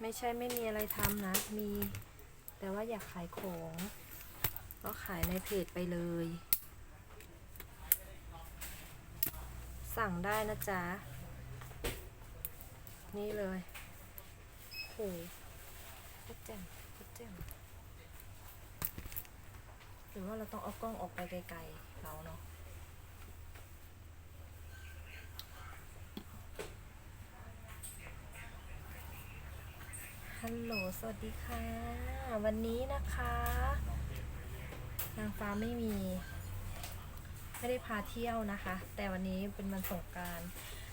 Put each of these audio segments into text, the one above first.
ไม่ใช่ไม่มีอะไรทำนะ มี แต่ว่าอยากขายของ ก็ขายในเพจไปเลย สั่งได้นะจ๊ะ นี่เลยโห โคตรแจ่มโคตรแจ่มหรือว่าเราต้องเอากล้องออกไปไกลๆเราเนาะฮัลโหลสวัสดีค่ะ วันนี้นะคะ นางฟ้าไม่มี ไม่ได้พาเที่ยวนะคะ แต่วันนี้เป็นวันสงการ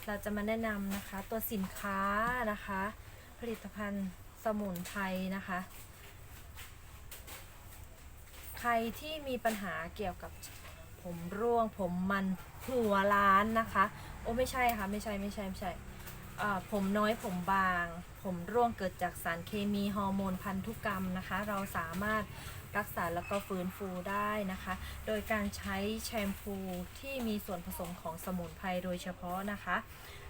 เราจะมาแนะนำนะคะ ตัวสินค้านะคะ ผลิตภัณฑ์ สมุนไพรนะคะ ใครที่มีปัญหาเกี่ยวกับผมร่วง ผมมันหัวล้านนะคะ โอ้ไม่ใช่ค่ะ ไม่ใช่ไม่ใช่ไม่ใช่อ่ผมน้อยผมบาง ผมร่วงเกิดจากสารเคมีฮอร์โมนพันธุกรรมนะคะ เราสามารถรักษาแล้วก็ฟื้นฟูได้นะคะ โดยการใช้แชมพูที่มีส่วนผสมของสมุนไพรโดยเฉพาะนะคะ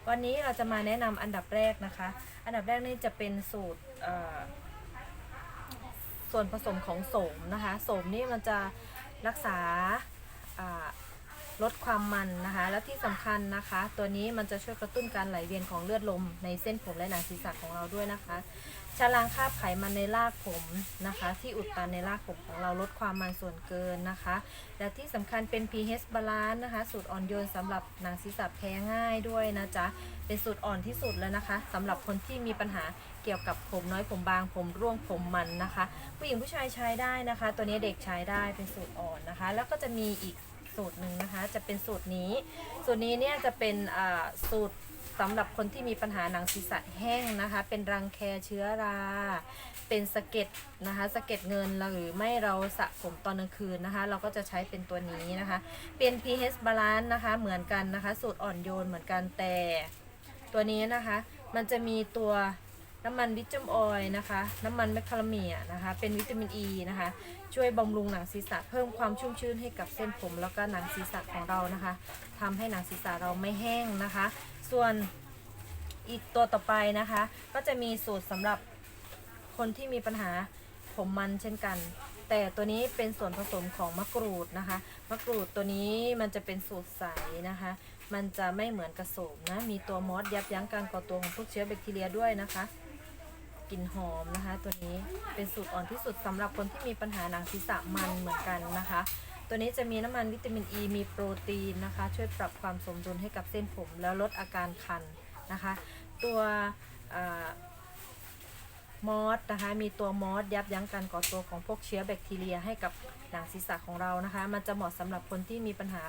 วันนี้เราจะมาแนะนำอันดับแรกนะคะ อันดับแรกนี่จะเป็นสูตรส่วนผสมของโสมนะคะ โสมนี่มันจะรักษา ลดความมันนะคะ และที่สำคัญนะคะ ตัวนี้มันจะช่วยกระตุ้นการไหลเวียนของเลือดลม ในเส้นผมและหนังศีรษะของเราด้วยนะคะชะล้างคราบไขมันในรากผมนะคะ ที่อุดตันในรากผมของเราลดความมันส่วนเกินนะคะ และที่สำคัญเป็น pH balance นะคะ สูตรอ่อนโยนสำหรับหนังศีรษะแพ้ง่ายด้วยนะจ๊ะเป็นสูตรอ่อนที่สุดแล้วนะคะสำหรับคนที่มีปัญหาเกี่ยวกับผมน้อยผมบางผมร่วงผมมันนะคะ ผู้หญิงผู้ชายใช้ได้นะคะ ตัวนี้เด็กใช้ได้เป็นสูตรอ่อนนะคะ แล้วก็จะมีอีก สูตรหนึ่งนะคะ จะเป็นสูตรนี้ สูตรนี้เนี่ยจะเป็นอ่าสูตรสำหรับคนที่มีปัญหาหนังศีรษะแห้งนะคะ เป็นรังแคเชื้อรา เป็นสะเก็ดนะคะสะเก็ดเงินหรือไม่เราสะผมตอนกลางคืนนะคะ เราก็จะใช้เป็นตัวนี้นะคะ เป็น pH balance นะคะเหมือนกันนะคะ สูตรอ่อนโยนเหมือนกันแต่ ตัวนี้นะคะมันจะมีตัว น้ำมันวิตามินออยนะคะ น้ำมันแมคคาเดเมียนะคะ เป็นวิตามินอ e ีนะคะ ช่วยบำรุงหนังศีรษะเพิ่มความชุ่มชื้นให้กับเส้นผม แล้วก็หนังศีรษะของเรานะคะทำให้หนังศีรษะเราไม่แห้งนะคะ ส่วนอีกตัวต่อไปนะคะ ก็จะมีสูตรสำหรับคนที่มีปัญหาผมมันเช่นกัน แต่ตัวนี้เป็นส่วนผสมของมะกรูดนะคะ มะกรูดตัวนี้มันจะเป็นสูตรใสนะคะ มันจะไม่เหมือนกระโสมนะ มีตัวมอสยับยั้งการก่อตัวของพวกเชื้อแบคทีเรียด้วยนะคะ กลิ่นหอมนะคะ ตัวนี้เป็นสูตรอ่อนที่สุดสำหรับคนที่มีปัญหาหนังศีรษะมันเหมือนกันนะคะ ตัวนี้จะมีน้ำมันวิตามินอ e, ีมีโปรตีนนะคะ ช่วยปรับความสมดุลให้กับเส้นผม แล้วลดอาการคันนะคะ ตัวอมอสนะคะ มีตัวมอสยับยั้งการก่อตัวของพวกเชื้อแบคทีเรียให้กับหนังศีรษะของเรานะคะ มันจะเหมาะสำหรับคนที่มีปัญหา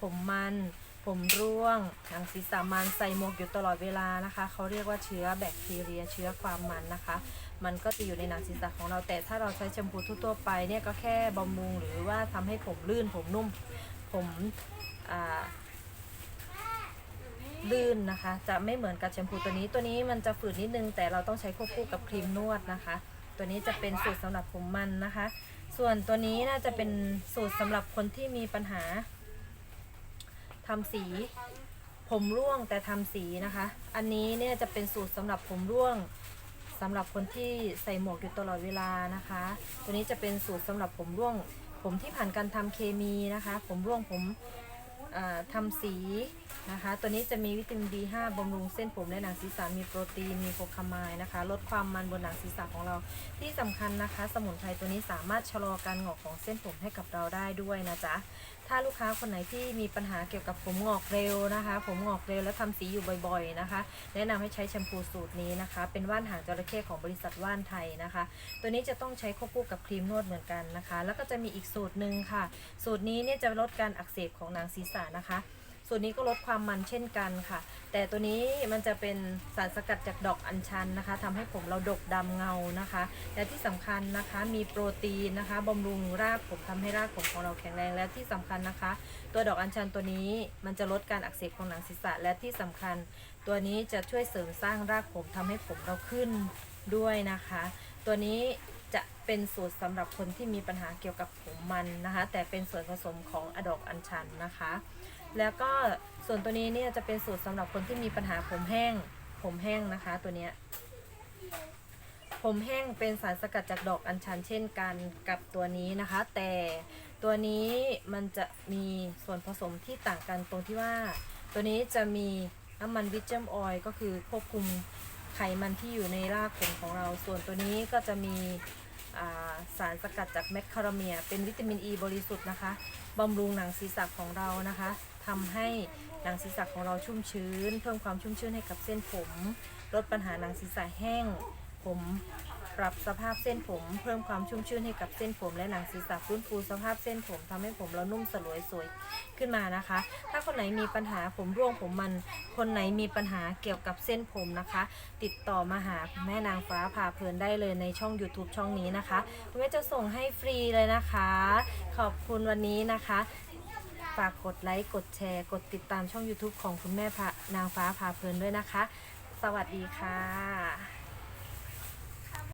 ผมมัน ผมร่วงหนังศีรษะมันใส่หมวกอยู่ตลอดเวลานะคะ เขาเรียกว่าเชื้อแบคทีเรียเชื้อความมันนะคะ มันก็จะอยู่ในหนังศีรษะของเราแต่ถ้าเราใช้แชมพูทั่วๆไปเนี่ยก็แค่บำรุงหรือว่าทำให้ผมลื่นผมนุ่ม ผมลื่นนะคะ จะไม่เหมือนกับแชมพูตัวนี้ตัวนี้มันจะฝืดนิดนึง แต่เราต้องใช้ควบคู่กับครีมนวดนะคะ ตัวนี้จะเป็นสูตรสำหรับผมมันนะคะ ส่วนตัวนี้น่าจะเป็นสูตรสำหรับคนที่มีปัญหา ทำสีผมร่วงแต่ทำสีนะคะ อันนี้เนี่ยจะเป็นสูตรสำหรับผมร่วงสำหรับคนที่ใส่หมวกอยู่ตลอดเวลานะคะ ตัวนี้จะเป็นสูตรสำหรับผมร่วง ผมที่ผ่านการทำเคมีนะคะ ผมร่วงผมอ่าทำสีนะคะ ตัวนี้จะมีวิตามิน B5 บำรุงเส้นผมและหนังศีรษะ มีโปรตีน มีโฟคามายนะคะ ลดความมันบนหนังศีรษะของเรา ที่สำคัญนะคะ สมุนไพรตัวนี้สามารถชะลอการงอกของเส้นผมให้กับเราได้ด้วยนะจ๊ะ ถ้าลูกค้าคนไหนที่มีปัญหาเกี่ยวกับผมงอกเร็วนะคะ ผมงอกเร็วแล้วทำสีอยู่บ่อยๆนะคะ แนะนำให้ใช้แชมพูสูตรนี้นะคะ เป็นว่านหางจระเข้ของบริษัทว่านไทยนะคะ ตัวนี้จะต้องใช้ควบคู่กับครีมนวดเหมือนกันนะคะ แล้วก็จะมีอีกสูตรหนึ่งค่ะ สูตรนี้เนี่ยจะลดการอักเสบของหนังศีรษะนะคะ สูตรนี้ก็ลดความมันเช่นกันค่ะ แต่ตัวนี้มันจะเป็นสารสกัดจากดอกอัญชันนะคะทำให้ผมเราดกดำเงานะคะ และที่สำคัญนะคะมีโปรตีนนะคะบำรุงรากผมทำให้รากผมของเราแข็งแรงและที่สำคัญนะคะ ตัวดอกอัญชันตัวนี้มันจะลดการอักเสบของหนังศีรษะ และที่สำคัญ ตัวนี้จะช่วยเสริมสร้างรากผมทำให้ผมเราขึ้นด้วยนะคะ ตัวนี้จะเป็นสูตรสำหรับคนที่มีปัญหาเกี่ยวกับผมมันนะคะ แต่เป็นส่วนผสมของอดอกอัญชันนะคะ แล้วก็ส่วนตัวนี้เนี่ยจะเป็นสูตรสำหรับคนที่มีปัญหาผมแห้ง ผมแห้งนะคะตัวเนี้ยผมแห้งเป็นสารสกัดจากดอกอัญชันเช่นกันกับตัวนี้นะคะ แต่ตัวนี้มันจะมีส่วนผสมที่ต่างกันตรงที่ว่า ตัวนี้จะมีน้ำมันวิตเจมออยล์ก็คือควบคุมไขมันที่อยู่ในรากผมของเรา ส่วนตัวนี้ก็จะมีาสารสกัดจากแมคคาราเมีย เป็นวิตามินอ e ีบริสุทธิ์นะคะบำรุงหนังศีรษะของเรานะคะ ทำให้หนังศีรษะของเราชุ่มชื้น เพิ่มความชุ่มชื้นให้กับเส้นผม ลดปัญหาหนังศีรษะแห้ง ผมปรับสภาพเส้นผม เพิ่มความชุ่มชื่นให้กับเส้นผม และหนังศีรษะฟื้นฟูสภาพเส้นผมทำให้ผมเรานุ่มสลวยสวยขึ้นมานะคะ ถ้าคนไหนมีปัญหาผมร่วงผมมัน คนไหนมีปัญหาเกี่ยวกับเส้นผมนะคะ ติดต่อมาหาคุณแม่นางฟ้าพาเพลินได้เลยในช่อง YouTube ช่องนี้นะคะคุณแม่จะส่งให้ฟรีเลยนะคะ ขอบคุณวันนี้นะคะ ฝากกดไลค์กดแชร์ กดติดตามช่อง YouTube ของคุณแม่พานางฟ้าพาเพลินด้วยนะคะ สวัสดีค่ะ